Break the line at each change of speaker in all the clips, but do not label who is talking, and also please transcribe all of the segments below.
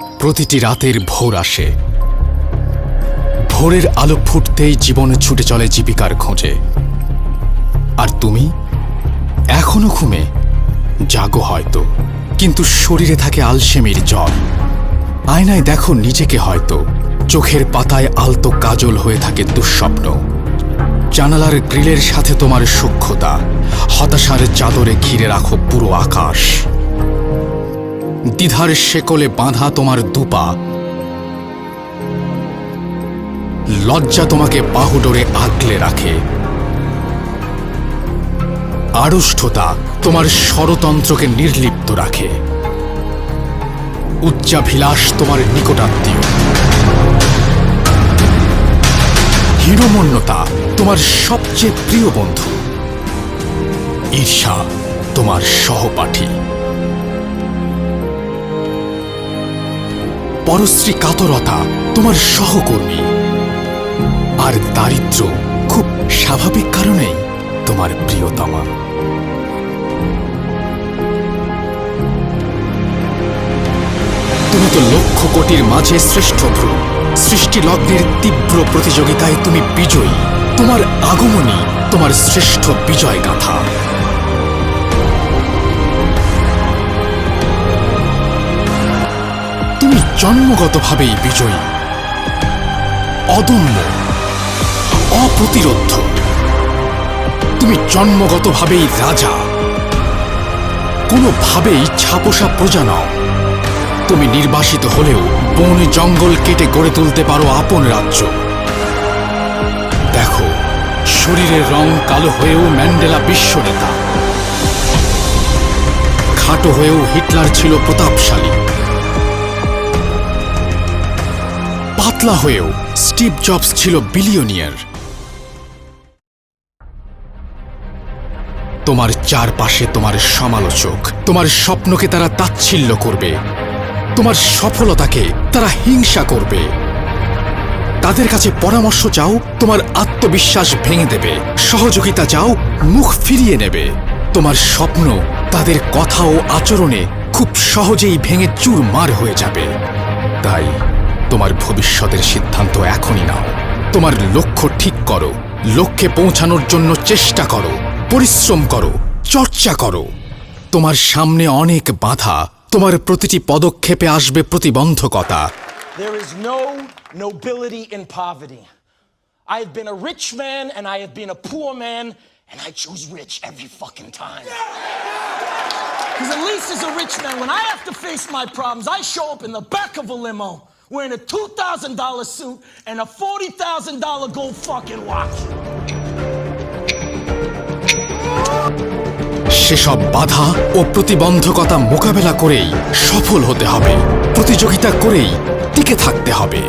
প্রতিটি রাতের ভোর আসে। ভোরের আলো ফুটতেই জীবন ছুটে চলে জীবিকার খোঁজে। আর তুমি? এখনও ঘুমে? জাগো হয়তো। কিন্তু শরীরে থাকে আলসেমির জল আয়নায় দেখো নিজেকে হয়তো। চোখের পাতায় আলতো কাজল হয়ে থাকে দুঃস্বপ্ন। জানালার গ্রিলের সাথে তোমার সূক্ষ্মতা। হতাশার চাদরে ঘিরে রাখো পুরো আকাশ। দ্বিধার শেকলে বাঁধা তোমার দুপা। লজ্জা তোমাকে বাহুডোরে আগলে রাখে। আড়ষ্ঠতা তোমার ষড়তন্ত্রকে নির্লিপ্ত রাখে। উচ্চাভিলাষ তোমার নিকটাত্মীয়। হিরোমন্যতা তোমার সবচেয়ে প্রিয় বন্ধু। ঈর্ষা তোমার সহপাঠী। পরশ্রী কাতরতা তোমার সহকর্মী। আর দারিদ্র খুব স্বাভাবিক কারণেই তোমার প্রিয়তমা। তুমি তো লক্ষ কোটির মাঝে শ্রেষ্ঠ ভ্রু। সৃষ্টি লগ্নের তীব্র প্রতিযোগিতায় তুমি বিজয়ী। তোমার আগমনই তোমার শ্রেষ্ঠ বিজয় গাথা জন্মগতভাবেই বিজয়ী। অদম্য, অপ্রতিরোধ্য। তুমি জন্মগতভাবেই রাজা। কোনোভাবেই ছাপোষা প্রজা নও। তুমি নির্বাসিত হলেও বন জঙ্গল কেটে গড়ে তুলতে পারো আপন রাজ্য। দেখো, শরীরের রং কালো হয়েও ম্যান্ডেলা বিশ্ব নেতা খাটো হয়েও হিটলার ছিল প্রতাপশালী। পাতলা হয়েও স্টিভ জবস ছিল বিলিয়নিয়ার তোমার চারপাশে তোমার সমালোচক, তোমার স্বপ্নকে তারা তাচ্ছিল্য করবে, তোমার সফলতাকে তারা হিংসা করবে। তাদের কাছে পরামর্শ চাও, তোমার আত্মবিশ্বাস ভেঙে দেবে, সহযোগিতা চাও, মুখ ফিরিয়ে নেবে। তোমার স্বপ্ন, তাদের কথা ও আচরণে খুব সহজেই ভেঙে চুরমার হয়ে যাবে। তাই তোমার ভবিষ্যতের সিদ্ধান্ত এখনই নাও তোমার লক্ষ্য ঠিক করো লক্ষ্যে পৌঁছানোর জন্য চেষ্টা করো পরিশ্রম করো চর্চা করো তোমার সামনে অনেক বাধা তোমার প্রতিটি পদক্ষেপে আসবে প্রতিবন্ধকতা
There is no nobility in poverty. I have been a rich man and I have been a poor man, and I choose rich every fucking time. Because at least as a rich man, when I have to face my problems, I show up in the back of a limo wearing a $2,000 suit and a $40,000 gold fucking watch.
সেসব বাধা ও প্রতিবন্ধকতা মোকাবেলা করেই সফল হতে হবে প্রতিযোগিতা করেই টিকে থাকতে হবে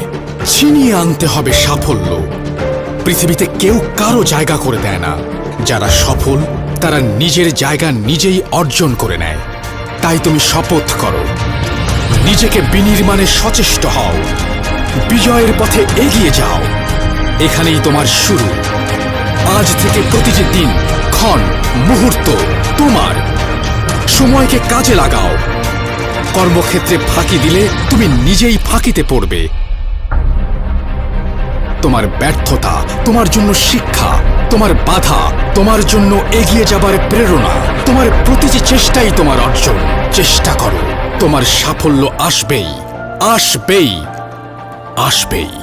ছিনিয়ে আনতে হবে সাফল্য। পৃথিবীতে কেউ কারও জায়গা করে দেয় না। যারা সফল তারা নিজের জায়গা নিজেই অর্জন করে নেয়। তাই তুমি শপথ করো। নিজেকে বিনির্মাণে সচেষ্ট হও। বিজয়ের পথে এগিয়ে যাও। এখানেই তোমার শুরু। আজ থেকে প্রতিটি দিন, ক্ষণ, মুহূর্ত তোমার। সময়কে কাজে লাগাও। কর্মক্ষেত্রে ফাঁকি দিলে তুমি নিজেই ফাঁকিতে পড়বে। তোমার ব্যর্থতা, তোমার জন্য শিক্ষা, তোমার বাধা, তোমার জন্য এগিয়ে যাবার প্রেরণা, তোমার প্রতিটি চেষ্টাই তোমার অর্জন। চেষ্টা করো। তোমার সাফল্য আসবেই আসবেই আসবেই।